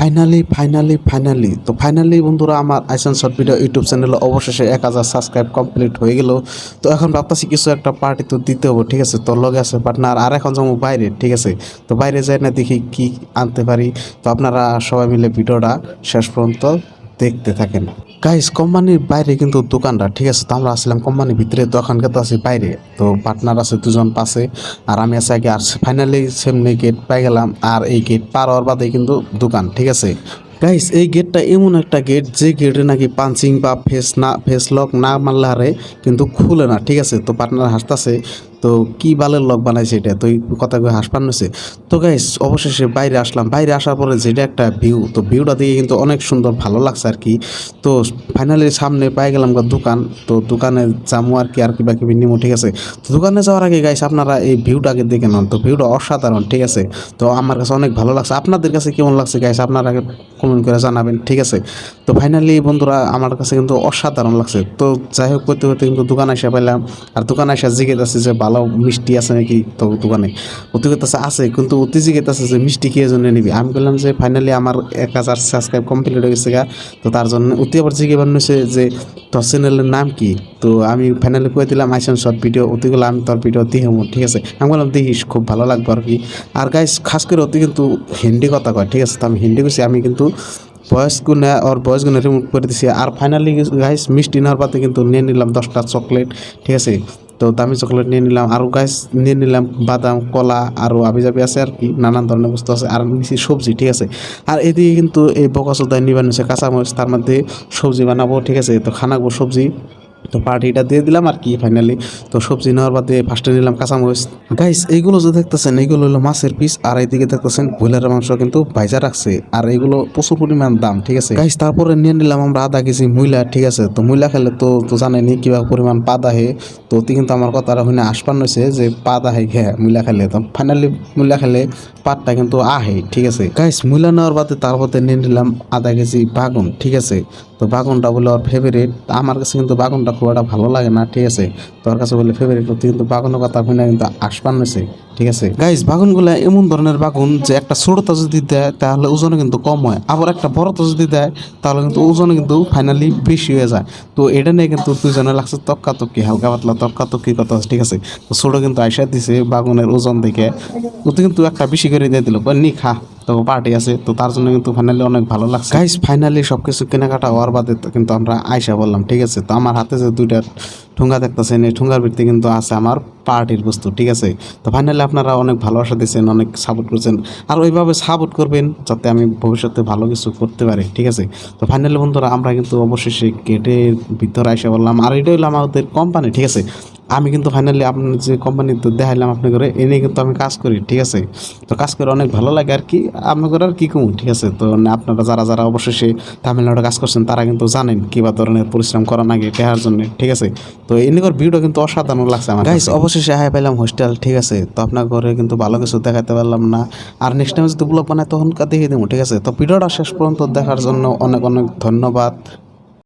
Finally finally finally তো finally বন্ধুরা, আমার আইসন শর্ট ভিডিও ইউটিউব চ্যানেলে অবশেষে এক হাজার সাবস্ক্রাইব কমপ্লিট হয়ে গেল। তো এখন ভাবতেছি কিছু একটা পার্টি তো দিতে হবে, ঠিক আছে? তো লগে আছে বাট না আর এখন যাব বাইরে, ঠিক আছে? তো বাইরে যাই না দেখি কি আনতে পারি। তো আপনারা সবাই মিলে ভিডিওটা শেষ পর্যন্ত দেখতে থাকেন। গাইস কোম্পানির বাইরে কিন্তু দোকানটা ঠিক আছে? তো আমরা আসলাম কোম্পানির ভিতরে দোকান কিন্তু আছে বাইরে। তো পার্টনার আছে দুজন পাশে, আর আমি আছি আগে, আর ফাইনালি সেমনি গেট পাই গেলাম, আর এই গেট পার হওয়ার বাদে কিন্তু দোকান, ঠিক আছে? গাইস এই গেটটা এমন একটা গেট যে গেটে নাকি পাঞ্চিং বা ফেস না ফেস লক না মারলে হারে কিন্তু খুলে না, ঠিক আছে? তো পার্টনার হাসতাছে তো কি বালের লক বানাইছে এটা? তো কথা কয়ে হাস পান্নছে তো গাইস অবশেষে বাইরে আসলাম। বাইরে আসার পরে যেটা একটা ভিউ তো ভিউটা দেখে কিন্তু অনেক সুন্দর ভালো লাগছে আর কি। তো ফাইনালি সামনে পাই গেলাম দোকান। তো দোকানে যাব আর কি, আর কিবা কিবি নিমো, ঠিক আছে? তো দোকানে যাওয়ার আগে গাইস আপনারা এই ভিউটাকে দেখে নেন। তো ভিউটা অসাধারণ, ঠিক আছে? তো আমার কাছে অনেক ভালো লাগছে। আপনাদের কাছে কেমন লাগছে গাইস আপনারা কমেন্ট করে জানাবেন, ঠিক আছে? তো ফাইনালি বন্ধুরা, আমার কাছে কিন্তু অসাধারণ লাগছে। তো যাই হোক, করতে করতে কিন্তু দোকান এসে পেলাম আর দোকানে এসে জিজ্ঞেস যে ভালো মিষ্টি আছে নাকি তো দোকানে? অতি করতেছে আছে, কিন্তু অতি জিজ্ঞেস যে মিষ্টি কে জন্য নিবি? আমি বললাম যে ফাইনালি আমার এক হাজার সাবস্ক্রাইব কমপ্লিট হয়ে গেছে গা, তো তার জন্য অতি আবার জিজ্ঞেস বানিয়েছে যে তোর চ্যানেলের নাম কি? তো আমি ফাইনালি কয়ে দিলাম আইসন শর্ট ভিডিও অতিগুলো আমি তোর ভিডিও দিয়ে ঠিক আছে? আমি বললাম দেখিস খুব ভালো লাগবে আর কি। আর গাইস খাস করে অতি কিন্তু হিন্দি কথা কয়, ঠিক আছে? তো আমি হিন্দি কইছি, আমি কিন্তু বয়স গুণে ওর বয়স গুণে রিমুভ করে দিছি। আর ফাইনালি গাইস মিষ্টি নেওয়ার পাতে কিন্তু নিয়ে নিলাম দশটা চকলেট ঠিক আছে? তো দামি চকলেট নিয়ে নিলাম। আরও গাছ নিয়ে নিলাম বাদাম, কলা আরও আবি জাবি আছে আর কি, নানান ধরনের বস্তু আছে। আর নিচে সবজি, ঠিক আছে? আর এদিকে কিন্তু এই বকসদায় নিবান হচ্ছে কাঁচামরিচ, তার মধ্যে সবজি বানাবো, ঠিক আছে? তো খানাবো সবজি। তো পার্টিটা দিয়ে দিলাম আর কি ফাইনালি তো সবজি নেওয়ার বাদে ফার্স্টে নিলাম কাঁচামরিচ। গাইস এইগুলো যে দেখতেছেন, এইগুলো হলো মাছের পিস আর এইদিকে দেখতেছেন ব্রয়লারের মাংস কিন্তু ভাইজা রাখছে। আর এইগুলো প্রচুর পরিমাণ দাম, ঠিক আছে? গাইস তারপরে নিয়ে নিলাম আমরা আধা কেজি মূলা ঠিক আছে? তো মূলা খেলে তো তো জানেনি কীভাবে পরিমাণ পা দাহে তো অতি কিন্তু আমার কথাটা শুনে আসপান হয়েছে যে পা দাহে খেয়ে মূলা খেলে। তো ফাইনালি মূলা খেলে পাতটা কিন্তু আহে, ঠিক আছে? গাইস মূলা নেওয়ার বাদে তারপরে নিয়ে নিলাম আধা কেজি বাগুন, ঠিক আছে? তো বাগুনটা বলে ওর ফেভারিট আমার কাছে কিন্তু বাগুনটা খুব একটা ভালো লাগে না, ঠিক আছে? তোর কাছে বলে ফেভারিট করতে কিন্তু বাগুনের কথা শুনে কিন্তু আসপান হয়েছে, ঠিক আছে? গাইস বাগুনগুলা এমন ধরনের বাগুন যে একটা ছোটটা যদি দেয়, তাহলে ওজনে কিন্তু কম হয়। আবার একটা বড়টা যদি দেয়, তাহলে কিন্তু ওজনে কিন্তু ফাইনালি বেশি হয়ে যায়। তো এটা নিয়ে কিন্তু দুজনে লাগছে তক্কা তক্কি হালকা পাতলা তক্কা তক্কি কথা, ঠিক আছে? তো ছোট কিন্তু আইসা দিছে বাগুনের ওজন দেখে। ওতে কিন্তু একটা বেশি করে দিয়ে দিল নি, খা। তো পার্টি আছে, তো তার জন্য কিন্তু ফাইনালি অনেক ভালো লাগছে। গাইস ফাইনালি সব কিছু কেনাকাটা হওয়ার বাদে কিন্তু আমরা আয়সা বললাম, ঠিক আছে? তো আমার হাতে যে দুইটা ঠুঙ্গা দেখতেছেন, এই ঠুঙ্গার ভিত্তি কিন্তু আছে আমার পার্টির বস্তু, ঠিক আছে? তো ফাইনালি আপনারা অনেক ভালোবাসা দিয়েছেন, অনেক সাপোর্ট করছেন, আর ওইভাবে সাপোর্ট করবেন যাতে আমি ভবিষ্যতে ভালো কিছু করতে পারি, ঠিক আছে? তো ফাইনালি বন্ধুরা, আমরা কিন্তু অবশেষে গেটের ভিতরে আইসা বললাম, আর এটা হলো আমাদের কোম্পানি ঠিক আছে? আমি কিন্তু ফাইনালি আপনার যে কোম্পানিতে দেখাইলাম আপনার করে এনে কিন্তু আমি কাজ করি ঠিক আছে? তো কাজ করে অনেক ভালো লাগে আর কি আপনার আর কি কমু ঠিক আছে? তো আপনারা যারা যারা অবশেষে তামিলনাড়ু কাজ করছেন তারা কিন্তু জানেন কিবা ধরনের পরিশ্রম করা লাগে টেহার জন্য ঠিক আছে? তো এনেকর ভিডিও কিন্তু অসাধারণ লাগছে আমার গাইস অবশেষে হাই পাইলাম হোস্টেল ঠিক আছে? তো আপনার ঘরে কিন্তু ভালো কিছু দেখাতে পারলাম না। আর নেক্সট টাইম যদি ব্লগ বানায় তখন দেখে দেবো ঠিক আছে? তো ভিডিওটা শেষ পর্যন্ত দেখার জন্য অনেক অনেক ধন্যবাদ।